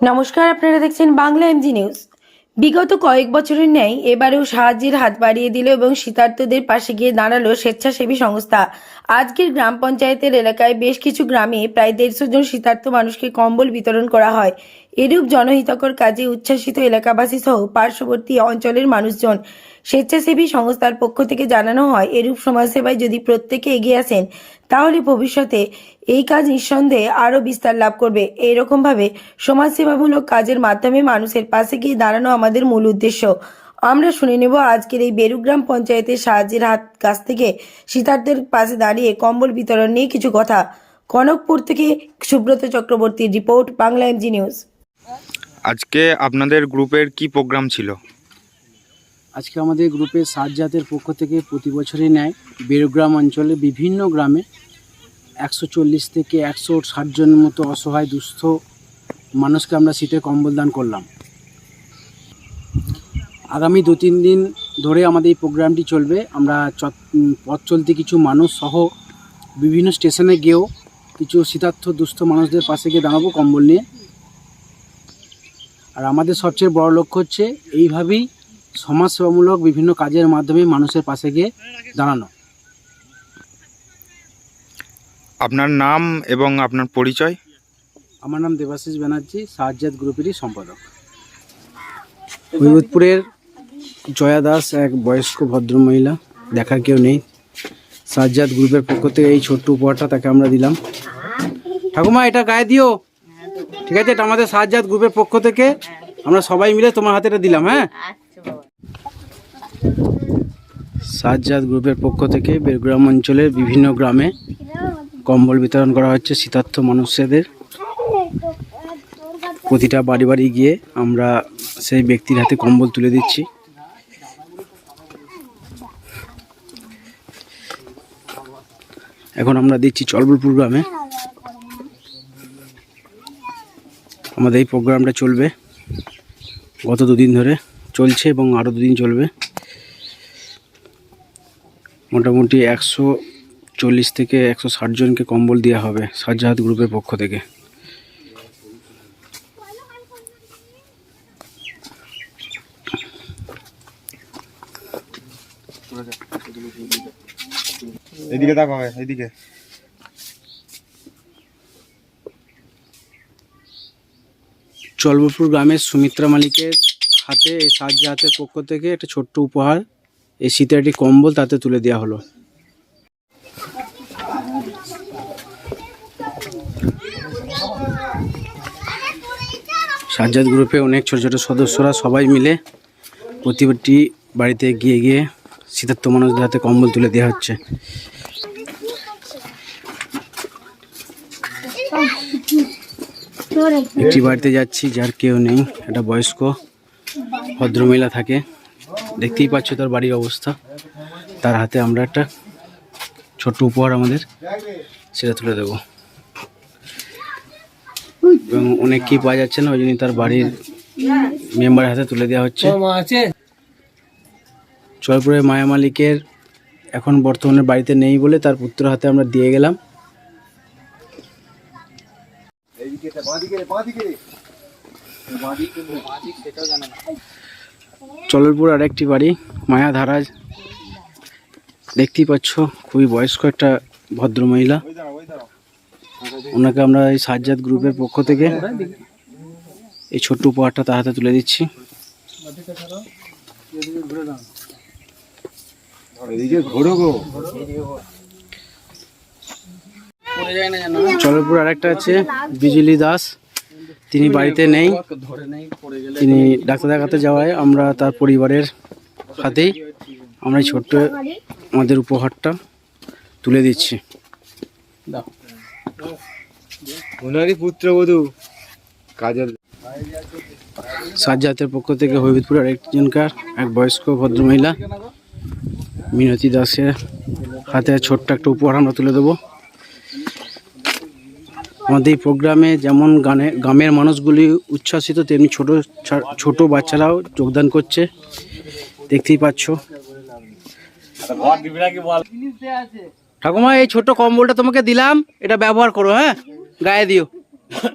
নমস্কার, আপনারা দেখছেন বাংলা এমজি নিউজ বিগত কয়েক বছরের ন্যায় এবারেও সাহায্যের হাত বাড়িয়ে দিল এবং শীতার্তদের পাশে গিয়ে দাঁড়াল স্বেচ্ছাসেবী সংস্থা। আজকের গ্রাম পঞ্চায়েতের এলাকায় বেশ কিছু গ্রামে প্রায় দেড়শো জন শীতার্থ মানুষকে কম্বল বিতরণ করা হয়। এরূপ জনহিতকর কাজে উচ্ছ্বাসিত এলাকাবাসী সহ পার্শ্ববর্তী অঞ্চলের মানুষজন স্বেচ্ছাসেবী সংস্থার পক্ষ থেকে জানানো হয়, এরূপ সমাজসেবায় যদি প্রত্যেকে এগিয়ে আসেন তাহলে ভবিষ্যতে এই কাজ নিঃসন্দেহে আরও বিস্তার লাভ করবে। এইরকমভাবে সমাজসেবামূলক কাজের মাধ্যমে মানুষের পাশে গিয়ে দাঁড়ানো আমাদের মূল উদ্দেশ্য। আমরা শুনে নেব আজকের এই বেরুগ্রাম পঞ্চায়েতের সাহায্যের হাত কাছ থেকে শীতার্থের পাশে দাঁড়িয়ে কম্বল বিতরণ নিয়ে কিছু কথা। কনকপুর থেকে সুব্রত চক্রবর্তীর রিপোর্ট, বাংলা এমজি নিউজ। আজকে আপনাদের গ্রুপের কি প্রোগ্রাম ছিল? আজকে আমাদের গ্রুপের সাত জাতের পক্ষ থেকে প্রতি বছরই নেয়। বেরুগ্রাম অঞ্চলে বিভিন্ন গ্রামে একশো চল্লিশ থেকে একশো ষাট জন মতো অসহায়, দুস্থ মানুষকে আমরা শীতে কম্বল দান করলাম। আগামী দু তিন দিন ধরে আমাদের এই প্রোগ্রামটি চলবে। আমরা পথ চলতি কিছু মানুষ সহ বিভিন্ন স্টেশনে গিয়েও কিছু শীতার্থ, দুস্থ মানুষদের পাশে গিয়ে দাঁড়াবো কম্বল নিয়ে। আর আমাদের সবচেয়ে বড় লক্ষ্য হচ্ছে এইভাবেই সমাজসেবামূলক বিভিন্ন কাজের মাধ্যমে মানুষের পাশে গিয়ে দাঁড়ানো। আপনার নাম এবং আপনার পরিচয়? আমার নাম দেবাশিস ব্যানার্জি সাহায্যাত গ্রুপেরই সম্পাদক। হৈবতপুরের জয়া দাস এক বয়স্ক ভদ্রমহিলা দেখার কেউ নেই। সাহায্যাত গ্রুপের পক্ষ থেকে এই ছোট্ট উপহারটা তাকে আমরা দিলাম। ঠাকুমা এটা গায়ে দিও। ঠিক আছে এটা আমাদের সাহায্যাত গ্রুপের পক্ষ থেকে। আমরা সবাই মিলে তোমার হাতে এটা দিলাম হ্যাঁ? সাহায্যাত গ্রুপের পক্ষ থেকে বেরগ্রাম অঞ্চলের বিভিন্ন গ্রামে কম্বল বিতরণ করা হচ্ছে শীতার্থ মানুষদের প্রতিটা বাড়ি বাড়ি গিয়ে আমরা সেই ব্যক্তির হাতে কম্বল তুলে দিচ্ছি। এখন আমরা দিচ্ছি চলবলপুর গ্রামে। আমাদের এই প্রোগ্রামটা চলবে। গত দুদিন ধরে চলছে এবং আরও দুদিন চলবে। মোটামুটি একশো চল্লিশ থেকে একশো ষাট জনকে কম্বল দেওয়া হবে সাজ্জাহাত গ্রুপের পক্ষ থেকে। এদিকে দেখো এদিকে। চলবপুর গ্রামের সুমিত্রা মালিকের হাতে এই সাজ্জাহাতের পক্ষ থেকে একটা ছোট্ট উপহার। এই শীতের একটি কম্বল তাতে তুলে দেওয়া হলো। সাজ্জাদ গ্রুপে অনেক ছোট ছোট সদস্যরা সবাই মিলে প্রতিটি বাড়িতে গিয়ে গিয়ে শীতার্থ মানুষদের হাতে কম্বল তুলে দেওয়া হচ্ছে। একটি বাড়িতে যাচ্ছি, যার কেউ নেই, একটা বয়স্ক, ভদ্রমহিলা থাকে। দেখতেই পাচ্ছ তার বাড়ির অবস্থা। তার হাতে আমরা একটা ছোট্ট উপহার আমাদের সেটা তুলে দেবো। এবং অনেককেই পাওয়া যাচ্ছে না ওই জন্য তার বাড়ির মেম্বারের হাতে তুলে দেওয়া হচ্ছে। জয়পুরের মায়া মালিকের এখন বর্তমানে বাড়িতে নেই বলে তার পুত্র হাতে আমরা দিয়ে গেলাম। চলরপুর আরেকটি বাড়ি মায়া ধারাজ। দেখতেই পাচ্ছ খুবই বয়স্ক একটা ভদ্র মহিলা ওনাকে আমরা এই সাজ্জাদ গ্রুপের পক্ষ থেকে এই ছোট্ট উপহারটা তার হাতে তুলে দিচ্ছি। চলরপুর আরেকটা আছে বিজলি দাস। তিনি বাড়িতে নেই। তিনি ডাক্তার দেখাতে যাওয়ায় আমরা তার পরিবারের হাতেই আমরা ছোট্ট আমাদের উপহারটা তুলে দিচ্ছি। ওনারই পুত্রবধূ? কাজল সাজ্জাতের পক্ষ থেকে হৈবিদপুরের একজনকার এক বয়স্ক ভদ্রমহিলা মিনতি দাসের হাতে ছোট্ট একটা উপহার আমরা তুলে দেবো। আমাদের এই প্রোগ্রামে যেমন গানে গ্রামের মানুষগুলি উচ্ছ্বাসিত, তেমনি ছোট ছোট বাচ্চারাও যোগদান করছে। দেখতেই পাচ্ছ। ঠাকুমা, এই ছোট কম্বলটা তোমাকে দিলাম। এটা ব্যবহার করো হ্যাঁ? গায়ে দিও।